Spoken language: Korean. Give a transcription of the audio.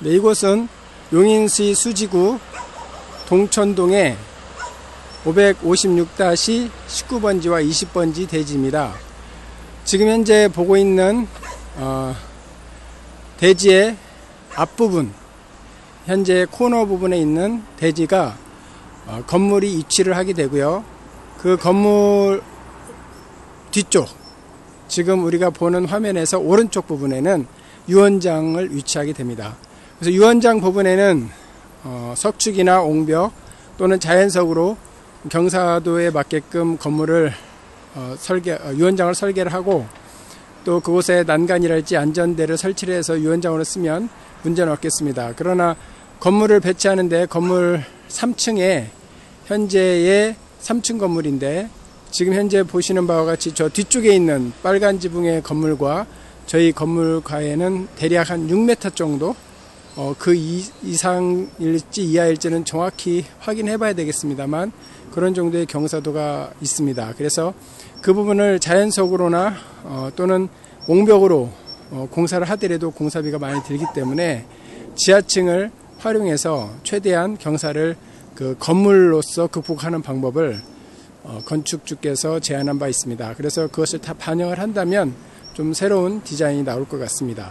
네, 이곳은 용인시 수지구 동천동의 556-19번지와 20번지 대지입니다. 지금 현재 보고 있는 어, 대지의 앞부분 현재 코너 부분에 있는 대지가 어, 건물이 위치를 하게 되고요. 그 건물 뒤쪽 지금 우리가 보는 화면에서 오른쪽 부분에는 유원장을 위치하게 됩니다. 그래서 유원장 부분에는 어, 석축이나 옹벽 또는 자연석으로 경사도에 맞게끔 건물을 어, 설계 어, 유원장을 설계를 하고 또 그곳에 난간이랄지 안전대를 설치를 해서 유원장으로 쓰면 문제는 없겠습니다. 그러나 건물을 배치하는데 건물 3층에 현재의 3층 건물인데 지금 현재 보시는 바와 같이 저 뒤쪽에 있는 빨간 지붕의 건물과 저희 건물과에는 대략 한 6m 정도 어, 그 이, 이상일지 이하일지는 정확히 확인해 봐야 되겠습니다만 그런 정도의 경사도가 있습니다. 그래서 그 부분을 자연석으로나 어, 또는 옹벽으로 어, 공사를 하더라도 공사비가 많이 들기 때문에 지하층을 활용해서 최대한 경사를 그 건물로서 극복하는 방법을 어, 건축주께서 제안한 바 있습니다. 그래서 그것을 다 반영을 한다면 좀 새로운 디자인이 나올 것 같습니다.